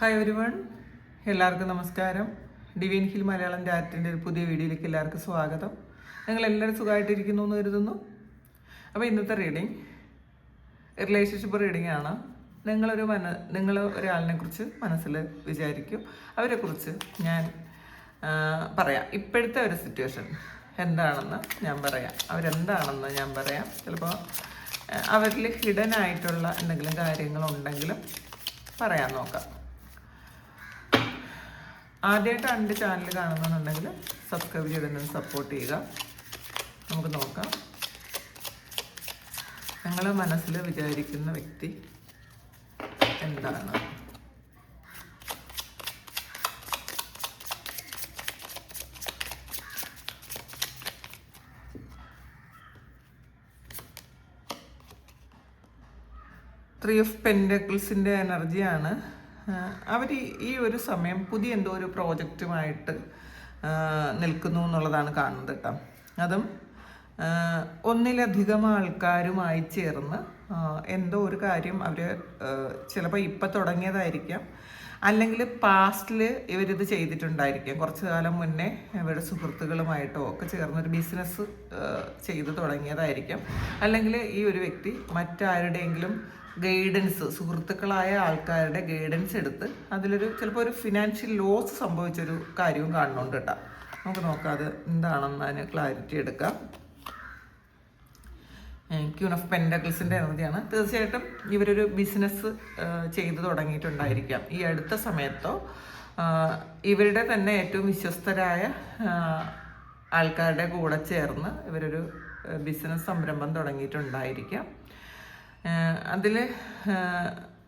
Hi ഒരു one എല്ലാവർക്കും നമസ്കാരം. ഡിവൈൻ ഹിൽ മലയാളം ഡാറ്റിന്റെ ഒരു പുതിയ വീഡിയോയിലേക്ക് എല്ലാവർക്കും സ്വാഗതം. നിങ്ങൾ എല്ലാവരും സുഖമായിട്ടിരിക്കുന്നു എന്ന് കരുതുന്നു. അപ്പോൾ ഇന്നത്തെ റീഡിങ് റിലേഷൻഷിപ്പ് റീഡിംഗ് ആണ്. നിങ്ങളൊരു മന നിങ്ങൾ ഒരാളിനെ കുറിച്ച് മനസ്സിൽ വിചാരിക്കും. അവരെക്കുറിച്ച് ഞാൻ പറയാം. ഇപ്പോഴത്തെ ഒരു സിറ്റുവേഷൻ എന്താണെന്ന് ഞാൻ പറയാം. അവരെന്താണെന്ന് ഞാൻ പറയാം. ചിലപ്പോൾ അവരിൽ ഹിഡൻ ആയിട്ടുള്ള എന്തെങ്കിലും കാര്യങ്ങളുണ്ടെങ്കിലും പറയാൻ നോക്കാം. ആദ്യമായിട്ടാണ് എന്റെ ചാനൽ കാണുന്നുണ്ടെങ്കിൽ സബ്സ്ക്രൈബ് ചെയ്തിട്ട് സപ്പോർട്ട് ചെയ്യുക. നമുക്ക് നോക്കാം. ഞങ്ങൾ മനസ്സിൽ വിചാരിക്കുന്ന വ്യക്തി എന്താണ്? ത്രീ ഓഫ് പെൻഡക്കിൾസിന്റെ എനർജിയാണ് അവർ ഈ ഒരു സമയം പുതിയ എന്തോ ഒരു പ്രോജക്റ്റുമായിട്ട് നിൽക്കുന്നു എന്നുള്ളതാണ് കാണുന്നത് കേട്ടോ. അതും ഒന്നിലധികം ആൾക്കാരുമായി ചേർന്ന് എന്തോ ഒരു കാര്യം അവർ ചിലപ്പോൾ ഇപ്പം തുടങ്ങിയതായിരിക്കാം. അല്ലെങ്കിൽ പാസ്റ്റിൽ ഇവരിത് ചെയ്തിട്ടുണ്ടായിരിക്കാം. കുറച്ച് കാലം മുന്നേ ഇവരുടെ സുഹൃത്തുക്കളുമായിട്ടോ ഒക്കെ ചേർന്നൊരു ബിസിനസ് ചെയ്ത് തുടങ്ങിയതായിരിക്കാം. അല്ലെങ്കിൽ ഈ ഒരു വ്യക്തി മറ്റാരുടെയെങ്കിലും ഗൈഡൻസ് സുഹൃത്തുക്കളായ ആൾക്കാരുടെ ഗൈഡൻസ് എടുത്ത് അതിലൊരു ചിലപ്പോൾ ഒരു ഫിനാൻഷ്യൽ ലോസ് സംഭവിച്ചൊരു കാര്യവും കാണുന്നുണ്ട് കേട്ടോ. നമുക്ക് നോക്കാം അത് എന്താണെന്ന് അതിന് ക്ലാരിറ്റി എടുക്കാം. ക്യൂൺ ഓഫ് പെൻഡക്കിൾസിന്റെ എനർജിയാണ് തീർച്ചയായിട്ടും ഇവരൊരു ബിസിനസ് ചെയ്തു തുടങ്ങിയിട്ടുണ്ടായിരിക്കാം. ഈ അടുത്ത സമയത്തോ ഇവരുടെ തന്നെ ഏറ്റവും വിശ്വസ്തരായ ആൾക്കാരുടെ കൂടെ ചേർന്ന് ഇവരൊരു ബിസിനസ് സംരംഭം തുടങ്ങിയിട്ടുണ്ടായിരിക്കാം. അതിൽ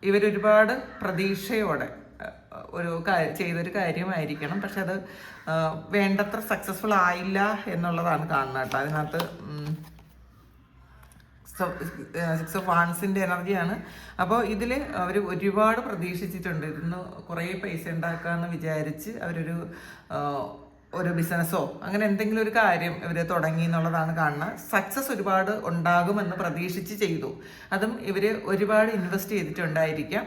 ഇവരൊരുപാട് പ്രതീക്ഷയോടെ ഒരു ചെയ്തൊരു കാര്യമായിരിക്കണം. പക്ഷെ അത് വേണ്ടത്ര സക്സസ്ഫുൾ ആയില്ല എന്നുള്ളതാണ് കാണുന്നത് കേട്ടോ. അതിനകത്ത് സിക്സ് ഓഫ് വാൺസിന്റെ എനർജിയാണ്. അപ്പോൾ ഇതിൽ അവർ ഒരുപാട് പ്രതീക്ഷിച്ചിട്ടുണ്ട്. ഇതിന്ന് കുറേ പൈസ ഉണ്ടാക്കാമെന്ന് വിചാരിച്ച് അവരൊരു ഒരു ബിസിനസ്സോ അങ്ങനെ എന്തെങ്കിലും ഒരു കാര്യം ഇവർ തുടങ്ങി എന്നുള്ളതാണ് കാണുന്നത്. സക്സസ് ഒരുപാട് ഉണ്ടാകുമെന്ന് പ്രതീക്ഷിച്ച് ചെയ്തു. അതും ഇവർ ഒരുപാട് ഇൻവെസ്റ്റ് ചെയ്തിട്ടുണ്ടായിരിക്കാം.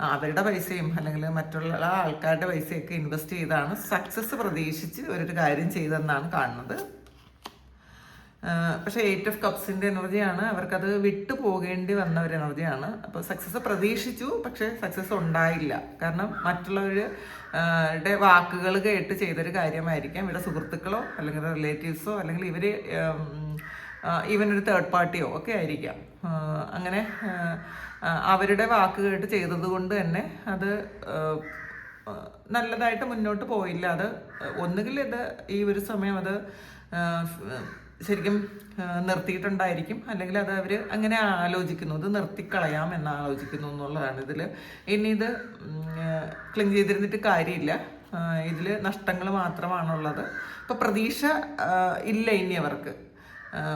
അവരുടെ പൈസയും അല്ലെങ്കിൽ മറ്റുള്ള ആൾക്കാരുടെ പൈസയൊക്കെ ഇൻവെസ്റ്റ് ചെയ്താണ് സക്സസ് പ്രതീക്ഷിച്ച് ഒരു കാര്യം ചെയ്തെന്നാണ് കാണുന്നത്. പക്ഷേ എയ്റ്റ് ഓഫ് കപ്സിന്റെ എനർജിയാണ് അവർക്കത് വിട്ടു പോകേണ്ടി വന്ന ഒരു എനർജിയാണ് അപ്പോൾ സക്സസ് പ്രതീക്ഷിച്ചു പക്ഷേ സക്സസ് ഉണ്ടായില്ല. കാരണം മറ്റുള്ളവരുടെ വാക്കുകൾ കേട്ട് ചെയ്തൊരു കാര്യമായിരിക്കാം. ഇവിടെ സുഹൃത്തുക്കളോ അല്ലെങ്കിൽ റിലേറ്റീവ്സോ അല്ലെങ്കിൽ ഇവർ ഈവൻ ഒരു തേർഡ് പാർട്ടിയോ ഒക്കെ ആയിരിക്കാം. അങ്ങനെ അവരുടെ വാക്ക് കേട്ട് ചെയ്തത് കൊണ്ട് തന്നെ അത് നല്ലതായിട്ട് മുന്നോട്ട് പോയില്ല. അത് ഒന്നുകിൽ ഇത് ഈ ഒരു സമയം അത് ശരിക്കും നിർത്തിയിട്ടുണ്ടായിരിക്കും. അല്ലെങ്കിൽ അത് അവർ അങ്ങനെ ആലോചിക്കുന്നു. ഇത് നിർത്തിക്കളയാം എന്ന് ആലോചിക്കുന്നു എന്നുള്ളതാണ് ഇതിൽ ഇനി ഇത് ക്ലിങ് ചെയ്തിരുന്നിട്ട് കാര്യമില്ല. ഇതിൽ നഷ്ടങ്ങൾ മാത്രമാണുള്ളത്. ഇപ്പോൾ പ്രതീക്ഷ ഇല്ല ഇനി അവർക്ക്.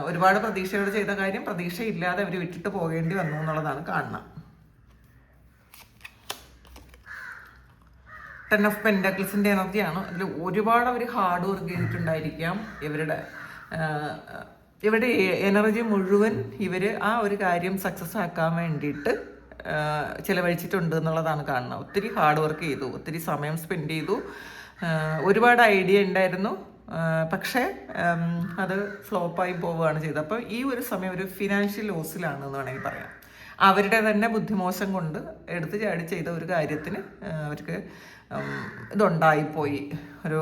ഒരുപാട് പ്രതീക്ഷയോടെ ചെയ്ത കാര്യം പ്രതീക്ഷ ഇല്ലാതെ അവർ വിട്ടിട്ട് പോകേണ്ടി വന്നു എന്നുള്ളതാണ് കാണണം. ടെൻ ഓഫ് പെൻഡക്കിൾസിന്റെ എനർജിയാണ് അതിൽ ഒരുപാട് അവർ ഹാർഡ് വർക്ക് ചെയ്തിട്ടുണ്ടായിരിക്കാം ഇവരുടെ ഇവരുടെ എനർജി മുഴുവൻ ഇവർ ആ ഒരു കാര്യം സക്സസ് ആക്കാൻ വേണ്ടിയിട്ട് ചിലവഴിച്ചിട്ടുണ്ട് എന്നുള്ളതാണ് കാണുന്നത്. ഒത്തിരി ഹാർഡ് വർക്ക് ചെയ്തു ഒത്തിരി സമയം സ്പെൻഡ് ചെയ്തു. ഒരുപാട് ഐഡിയ ഉണ്ടായിരുന്നു. പക്ഷേ അത് ഫ്ലോപ്പായി പോവുകയാണ് ചെയ്തത്. അപ്പോൾ ഈ ഒരു സമയം ഒരു ഫിനാൻഷ്യൽ ലോസിലാണ് എന്ന് വേണമെങ്കിൽ പറയാം. അവരുടെ തന്നെ ബുദ്ധിമോശം കൊണ്ട് എടുത്തു ചാടി ചെയ്ത ഒരു കാര്യത്തിന് അവർക്ക് ഇതുണ്ടായിപ്പോയി. ഒരു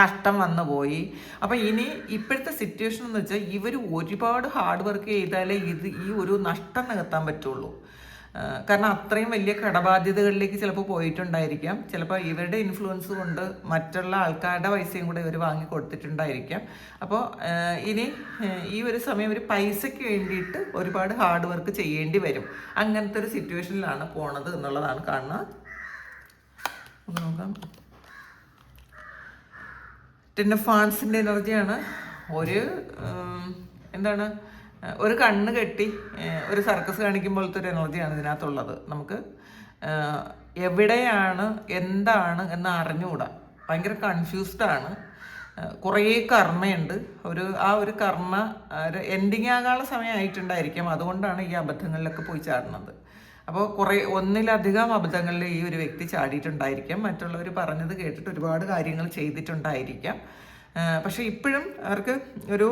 നഷ്ടം വന്നു പോയി. അപ്പം ഇനി ഇപ്പോഴത്തെ സിറ്റുവേഷൻ എന്ന് വെച്ചാൽ ഇവർ ഒരുപാട് ഹാർഡ് വർക്ക് ചെയ്താലേ ഇത് ഈ ഒരു നഷ്ടം നികത്താൻ പറ്റുള്ളൂ. കാരണം അത്രയും വലിയ കടബാധ്യതകളിലേക്ക് ചിലപ്പോൾ പോയിട്ടുണ്ടായിരിക്കാം. ചിലപ്പോൾ ഇവരുടെ ഇൻഫ്ലുവൻസ് കൊണ്ട് മറ്റുള്ള ആൾക്കാരുടെ പൈസയും കൂടെ ഇവർ വാങ്ങി കൊടുത്തിട്ടുണ്ടായിരിക്കാം. അപ്പോൾ ഇനി ഈ ഒരു സമയം ഒരു പൈസയ്ക്ക് വേണ്ടിയിട്ട് ഒരുപാട് ഹാർഡ് വർക്ക് ചെയ്യേണ്ടി വരും. അങ്ങനത്തെ ഒരു സിറ്റുവേഷനിലാണ് പോണത് എന്നുള്ളതാണ് കാണുന്നത്. നോക്കാം. ഓഫ് ഫാൻസിന്റെ എനർജിയാണ്. ഒരു എന്താണ് ഒരു കണ്ണ് കെട്ടി ഒരു സർക്കസ് കാണിക്കുമ്പോഴത്തെ ഒരു എനർജിയാണ് ഇതിനകത്തുള്ളത്. നമുക്ക് എവിടെയാണ് എന്താണ് എന്ന് അറിഞ്ഞുകൂടാ. ഭയങ്കര കൺഫ്യൂസ്ഡ് ആണ്. കുറേ കർമ്മയുണ്ട്. ഒരു ആ ഒരു കർമ്മ ഒരു എൻഡിങ് ആകാനുള്ള സമയമായിട്ടുണ്ടായിരിക്കും. അതുകൊണ്ടാണ് ഈ അബദ്ധങ്ങളിലൊക്കെ പോയി ചാടുന്നത്. അപ്പോൾ കുറേ ഒന്നിലധികം അബദ്ധങ്ങളിൽ ഈ ഒരു വ്യക്തി ചാടിയിട്ടുണ്ടായിരിക്കാം. മറ്റുള്ളവർ പറഞ്ഞത് കേട്ടിട്ട് ഒരുപാട് കാര്യങ്ങൾ ചെയ്തിട്ടുണ്ടായിരിക്കാം. പക്ഷേ ഇപ്പോഴും അവർക്ക് ഒരു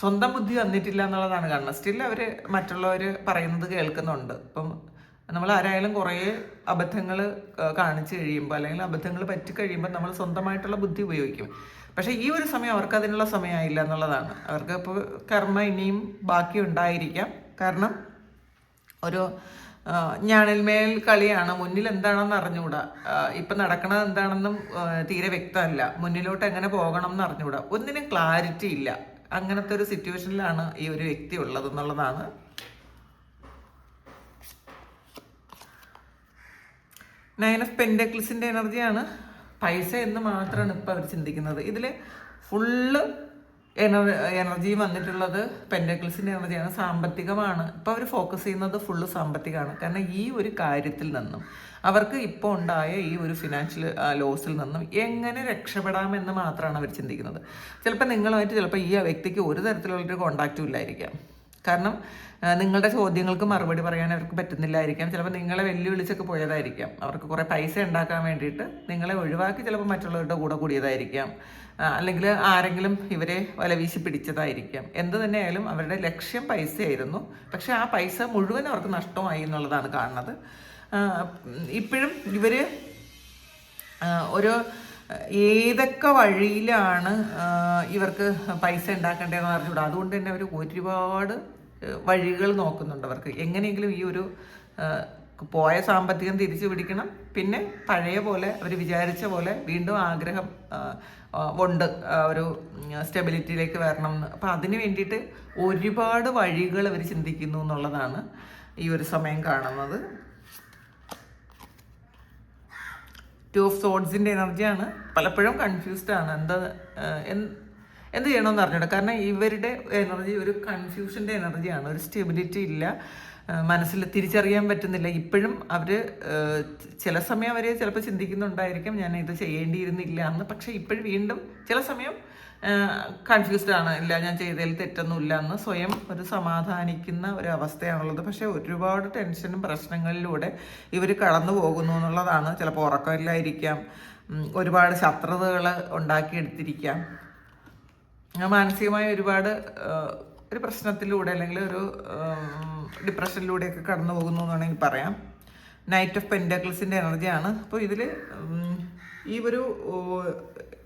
സ്വന്തം ബുദ്ധി വന്നിട്ടില്ല എന്നുള്ളതാണ് കാരണം. സ്റ്റിൽ അവർ മറ്റുള്ളവർ പറയുന്നത് കേൾക്കുന്നുണ്ട്. ഇപ്പം നമ്മൾ ആരായാലും കുറേ അബദ്ധങ്ങൾ കാണിച്ചു കഴിയുമ്പോൾ അല്ലെങ്കിൽ അബദ്ധങ്ങൾ പറ്റി കഴിയുമ്പോൾ നമ്മൾ സ്വന്തമായിട്ടുള്ള ബുദ്ധി ഉപയോഗിക്കും. പക്ഷേ ഈ ഒരു സമയം അവർക്ക് അതിനുള്ള സമയമായില്ല എന്നുള്ളതാണ്. അവർക്ക് ഇപ്പോൾ കർമ്മ ഇനിയും ബാക്കി ഉണ്ടായിരിക്കാം കാരണം ഒരു ആ, കളിയാണ്. മുന്നിൽ എന്താണെന്ന് അറിഞ്ഞുകൂടാ. ഇപ്പം ഇപ്പൊ നടക്കണത് എന്താണെന്നും തീരെ വ്യക്തമല്ല. മുന്നിലോട്ട് എങ്ങനെ പോകണം എന്ന് അറിഞ്ഞുകൂടാ. ഒന്നിനും ക്ലാരിറ്റി ഇല്ല. അങ്ങനത്തെ ഒരു സിറ്റുവേഷനിലാണ് ഈ ഒരു വ്യക്തി ഉള്ളത് എന്നുള്ളതാണ്. നയൻ ഓഫ് പെൻഡക്ലിസിന്റെ എനർജിയാണ് പൈസ എന്ന് മാത്രമാണ് ഇപ്പോൾ അവർ ചിന്തിക്കുന്നത്. ഇതിൽ ഫുള്ള് എനർജി എനർജി വന്നിട്ടുള്ളത് പെൻഡക്കിൾസിന്റെ എനർജിയാണ് സാമ്പത്തികമാണ്. ഇപ്പോൾ അവർ ഫോക്കസ് ചെയ്യുന്നത് ഫുള്ള് സാമ്പത്തികമാണ്. കാരണം ഈ ഒരു കാര്യത്തിൽ നിന്നും അവർക്ക് ഇപ്പോൾ ഉണ്ടായ ഈ ഒരു ഫിനാൻഷ്യൽ ലോസിൽ നിന്നും എങ്ങനെ രക്ഷപ്പെടാമെന്ന് മാത്രമാണ് അവർ ചിന്തിക്കുന്നത്. ചിലപ്പോൾ നിങ്ങളുമായിട്ട് ചിലപ്പോൾ ഈ വ്യക്തിക്ക് ഒരു തരത്തിലുള്ളൊരു കോണ്ടാക്റ്റും ഇല്ലായിരിക്കാം. കാരണം നിങ്ങളുടെ ചോദ്യങ്ങൾക്ക് മറുപടി പറയാൻ അവർക്ക് പറ്റുന്നില്ലായിരിക്കാം. ചിലപ്പോൾ നിങ്ങളെ വെല്ലുവിളിച്ചൊക്കെ പോയതായിരിക്കാം. അവർക്ക് കുറേ പൈസ ഉണ്ടാക്കാൻ വേണ്ടിയിട്ട് നിങ്ങളെ ഒഴിവാക്കി ചിലപ്പോൾ മറ്റുള്ളവരുടെ കൂടെ കൂടിയതായിരിക്കാം. അല്ലെങ്കിൽ ആരെങ്കിലും ഇവരെ വലവീശി പിടിച്ചതായിരിക്കാം. എന്ത് തന്നെയായാലും അവരുടെ ലക്ഷ്യം പൈസയായിരുന്നു. പക്ഷെ ആ പൈസ മുഴുവൻ അവർക്ക് നഷ്ടമായി എന്നുള്ളതാണ് കാണുന്നത്. ഇപ്പോഴും ഇവർ ഒരു ഏതൊക്കെ വഴിയിലാണ് ഇവർക്ക് പൈസ ഉണ്ടാക്കേണ്ടതെന്ന് അറിഞ്ഞുകൂടാ? അതുകൊണ്ട് തന്നെ അവർ ഒരുപാട് വഴികൾ നോക്കുന്നുണ്ട് അവർക്ക്. എങ്ങനെയെങ്കിലും ഈ ഒരു പോയ സാമ്പത്തികം തിരിച്ചു പിടിക്കണം. പിന്നെ പഴയ പോലെ അവർ വിചാരിച്ച പോലെ വീണ്ടും ആഗ്രഹം ഉണ്ട് ഒരു സ്റ്റെബിലിറ്റിയിലേക്ക് വരണം എന്ന്. അപ്പം അതിന് വേണ്ടിയിട്ട് ഒരുപാട് വഴികൾ അവർ ചിന്തിക്കുന്നു എന്നുള്ളതാണ് ഈ ഒരു സമയം കാണുന്നത്. ടു ഓഫ് സോഡ്സിന്റെ എനർജിയാണ് പലപ്പോഴും കൺഫ്യൂസ്ഡ് ആണ്. എന്താ എന്ത് ചെയ്യണമെന്ന് അറിഞ്ഞൂടാ. കാരണം ഇവരുടെ എനർജി ഒരു കൺഫ്യൂഷന്റെ എനർജിയാണ് ഒരു സ്റ്റെബിലിറ്റി ഇല്ല. മനസ്സിൽ തിരിച്ചറിയാൻ പറ്റുന്നില്ല. ഇപ്പോഴും അവർ ചില സമയം അവർ ചിലപ്പോൾ ചിന്തിക്കുന്നുണ്ടായിരിക്കും ഞാൻ ഇത് ചെയ്യേണ്ടിയിരുന്നില്ല എന്ന്. പക്ഷേ ഇപ്പോഴും വീണ്ടും ചില സമയം കൺഫ്യൂസ്ഡ് ആണ്. ഇല്ല ഞാൻ ചെയ്തതിൽ തെറ്റൊന്നുമില്ല എന്ന് സ്വയം ഒരു സമാധാനിക്കുന്ന ഒരു അവസ്ഥയാണുള്ളത്. പക്ഷേ ഒരുപാട് ടെൻഷനും പ്രശ്നങ്ങളിലൂടെ ഇവർ കടന്നു പോകുന്നു എന്നുള്ളതാണ്. ചിലപ്പോൾ ഉറക്കമില്ലായിരിക്കാം. ഒരുപാട് ശത്രുതകൾ ഉണ്ടാക്കിയെടുത്തിരിക്കാം. മാനസികമായ ഒരുപാട് ഒരു പ്രശ്നത്തിലൂടെ അല്ലെങ്കിൽ ഒരു ഡിപ്രഷനിലൂടെയൊക്കെ കടന്നു പോകുന്നു എന്ന് വേണമെങ്കിൽ പറയാം. നൈറ്റ് ഓഫ് പെൻഡക്കിൾസിന്റെ എനർജിയാണ് അപ്പോൾ ഇതിൽ ഈ ഒരു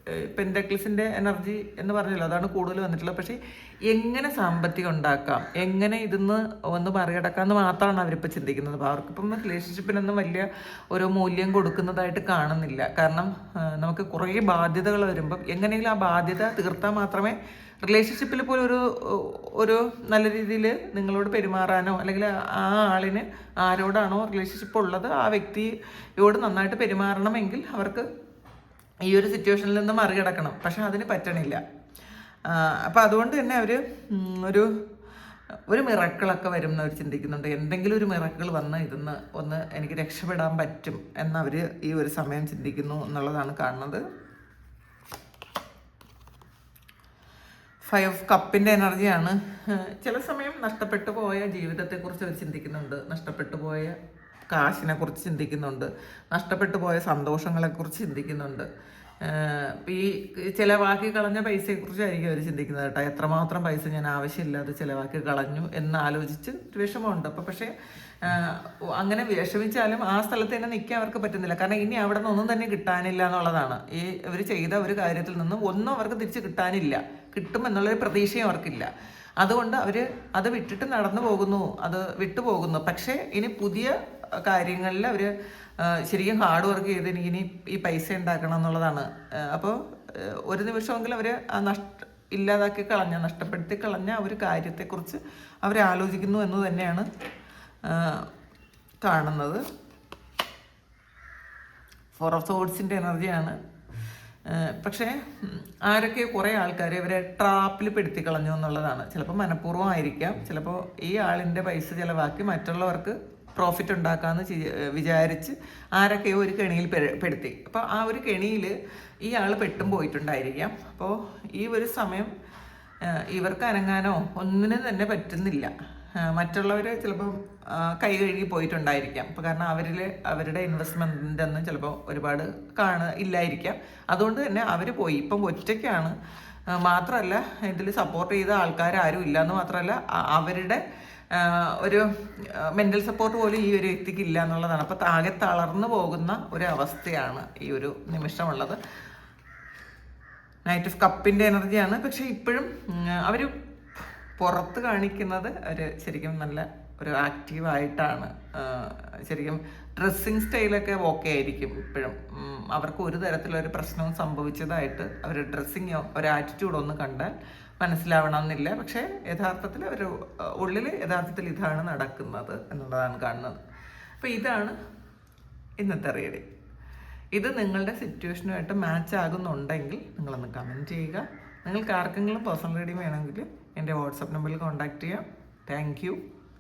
പെൻഡക്കിൾസിന്റെ എനർജി എന്ന് പറഞ്ഞല്ലോ? അതാണ് കൂടുതൽ വന്നിട്ടുള്ളത്. പക്ഷേ എങ്ങനെ സാമ്പത്തികം ഉണ്ടാക്കാം? എങ്ങനെ ഇതിന്ന് ഒന്ന് മറികടക്കാം എന്ന് മാത്രമാണ് അവരിപ്പോൾ ചിന്തിക്കുന്നത്. അപ്പോൾ അവർക്കിപ്പം റിലേഷൻഷിപ്പിനൊന്നും വലിയ ഒരു മൂല്യം കൊടുക്കുന്നതായിട്ട് കാണുന്നില്ല. കാരണം നമുക്ക് കുറേ ബാധ്യതകൾ വരുമ്പം എങ്ങനെയെങ്കിലും ആ ബാധ്യത തീർത്താൽ മാത്രമേ റിലേഷൻഷിപ്പിൽ പോലും ഒരു ഒരു നല്ല രീതിയിൽ നിങ്ങളോട് പെരുമാറാനോ അല്ലെങ്കിൽ ആ ആളിന് ആരോടാണോ റിലേഷൻഷിപ്പ് ഉള്ളത് ആ വ്യക്തിയോട് നന്നായിട്ട് പെരുമാറണമെങ്കിൽ അവർക്ക് ഈ ഒരു സിറ്റുവേഷനിൽ നിന്ന് മറികടക്കണം. പക്ഷെ അതിന് പറ്റണില്ല. അപ്പോൾ അതുകൊണ്ട് തന്നെ അവർ ഒരു ഒരു മിറക്കിളൊക്കെ വരും എന്നവർ ചിന്തിക്കുന്നുണ്ട്. എന്തെങ്കിലും ഒരു മിറക്കിൾ വന്ന് ഇതിന്ന് ഒന്ന് എനിക്ക് രക്ഷപ്പെടാൻ പറ്റും എന്നവർ ഈ ഒരു സമയം ചിന്തിക്കുന്നു എന്നുള്ളതാണ് കാണുന്നത്. ഫൈവ് ഓഫ് കപ്പിന്റെ എനർജിയാണ്. ചില സമയം നഷ്ടപ്പെട്ടു പോയ ജീവിതത്തെക്കുറിച്ച് അവർ ചിന്തിക്കുന്നുണ്ട്. നഷ്ടപ്പെട്ടു പോയ കാശിനെ കുറിച്ച് ചിന്തിക്കുന്നുണ്ട്. നഷ്ടപ്പെട്ടു പോയ സന്തോഷങ്ങളെക്കുറിച്ച് ചിന്തിക്കുന്നുണ്ട്. ഈ ചിലവാക്കി കളഞ്ഞ പൈസയെ പൈസയെക്കുറിച്ചായിരിക്കും അവർ ചിന്തിക്കുന്നത് കേട്ടോ. എത്രമാത്രം പൈസ ഞാൻ ആവശ്യമില്ലാതെ ചിലവാക്കി കളഞ്ഞു എന്ന് ആലോചിച്ച് വിഷമമുണ്ട്. അപ്പോൾ പക്ഷേ അങ്ങനെ വിഷമിച്ചാലും ആ സ്ഥലത്ത് തന്നെ നിൽക്കാൻ അവർക്ക് പറ്റുന്നില്ല. കാരണം ഇനി അവിടെ നിന്ന് ഒന്നും തന്നെ കിട്ടാനില്ല എന്നുള്ളതാണ്. ഈ ഇവർ ചെയ്ത ഒരു കാര്യത്തിൽ നിന്നും ഒന്നും അവർക്ക് തിരിച്ച് കിട്ടാനില്ല. കിട്ടും എന്നുള്ളൊരു പ്രതീക്ഷയും അവർക്കില്ല. അതുകൊണ്ട് അവർ അത് വിട്ടിട്ട് നടന്നു പോകുന്നു അത് വിട്ടുപോകുന്നു. പക്ഷേ ഇനി പുതിയ കാര്യങ്ങളിൽ അവർ ശരിക്കും ഹാർഡ് വർക്ക് ചെയ്ത് എനിക്ക് ഇനി ഈ പൈസ ഉണ്ടാക്കണം എന്നുള്ളതാണ്. അപ്പോൾ ഒരു നിമിഷമെങ്കിലും അവർ ആ നഷ്ട ഇല്ലാതാക്കി കളഞ്ഞ നഷ്ടപ്പെടുത്തി കളഞ്ഞ ആ ഒരു കാര്യത്തെക്കുറിച്ച് അവർ ആലോചിക്കുന്നു എന്ന് തന്നെയാണ് കാണുന്നത്. ഫോർ ഓഫ് സോഡ്സിന്റെ എനർജിയാണ്. പക്ഷേ ആരൊക്കെ കുറേ ആൾക്കാർ ഇവരെ ട്രാപ്പിൽ പെടുത്തി കളഞ്ഞു എന്നുള്ളതാണ്. ചിലപ്പോൾ മനഃപൂർവം ആയിരിക്കാം. ചിലപ്പോൾ ഈ ആളിന്റെ പൈസ ചിലവാക്കി മറ്റുള്ളവർക്ക് പ്രോഫിറ്റ് ഉണ്ടാക്കാമെന്ന് വിചാരിച്ച് ആരൊക്കെയോ ഒരു കെണിയിൽ പെടുത്തി. അപ്പോൾ ആ ഒരു കെണിയിൽ ഈ ആൾ പെട്ടും പോയിട്ടുണ്ടായിരിക്കാം. അപ്പോൾ ഈ ഒരു സമയം ഇവർക്ക് അനങ്ങാനോ ഒന്നിനും തന്നെ പറ്റുന്നില്ല. മറ്റുള്ളവർ ചിലപ്പോൾ കൈ കഴുകി പോയിട്ടുണ്ടായിരിക്കാം. അപ്പോൾ കാരണം അവരിൽ അവരുടെ ഇൻവെസ്റ്റ്മെന്റ് ഒന്നും ചിലപ്പോൾ ഒരുപാട് കാണ ഇല്ലായിരിക്കാം. അതുകൊണ്ട് തന്നെ അവർ പോയി. ഇപ്പം ഒറ്റയ്ക്കാണ്. മാത്രമല്ല ഇതിൽ സപ്പോർട്ട് ചെയ്ത ആൾക്കാരും ആരും ഇല്ലയെന്ന് മാത്രമല്ല അവരുടെ ഒരു മെന്റൽ സപ്പോർട്ട് പോലും ഈ ഒരു വ്യക്തിക്ക് ഇല്ല എന്നുള്ളതാണ്. അപ്പോൾ ആകെ തളർന്നു പോകുന്ന ഒരു അവസ്ഥയാണ് ഈ ഒരു നിമിഷമുള്ളത്. നൈറ്റ് ഓഫ് കപ്പിന്റെ എനർജിയാണ് പക്ഷേ ഇപ്പോഴും അവർ പുറത്ത് കാണിക്കുന്നത് ഒരു ശരിക്കും നല്ല ഒരു ആക്റ്റീവായിട്ടാണ് ശരിക്കും ഡ്രസ്സിങ് സ്റ്റൈലൊക്കെ ഓക്കെ ആയിരിക്കും ഇപ്പോഴും. അവർക്ക് ഒരു തരത്തിലൊരു പ്രശ്നവും സംഭവിച്ചതായിട്ട് അവർ ഡ്രസ്സിങ് ഒരു ആറ്റിറ്റ്യൂഡ് ഒന്ന് കണ്ടാൽ മനസ്സിലാവണമെന്നില്ല. പക്ഷേ യഥാർത്ഥത്തിൽ ഒരു ഉള്ളിൽ യഥാർത്ഥത്തിൽ ഇതാണ് നടക്കുന്നത് എന്നുള്ളതാണ് കാണുന്നത്. അപ്പോൾ ഇതാണ് ഇന്നത്തെ റീഡിങ് ഇത് നിങ്ങളുടെ സിറ്റുവേഷനുമായിട്ട് മാച്ച് ആകുന്നുണ്ടെങ്കിൽ നിങ്ങളൊന്ന് കമന്റ് ചെയ്യുക. നിങ്ങൾക്ക് ആർക്കെങ്കിലും പേഴ്സണൽ റീഡിങ് വേണമെങ്കിൽ എന്റെ വാട്സപ്പ് നമ്പറിൽ കോൺടാക്റ്റ് ചെയ്യാം. താങ്ക്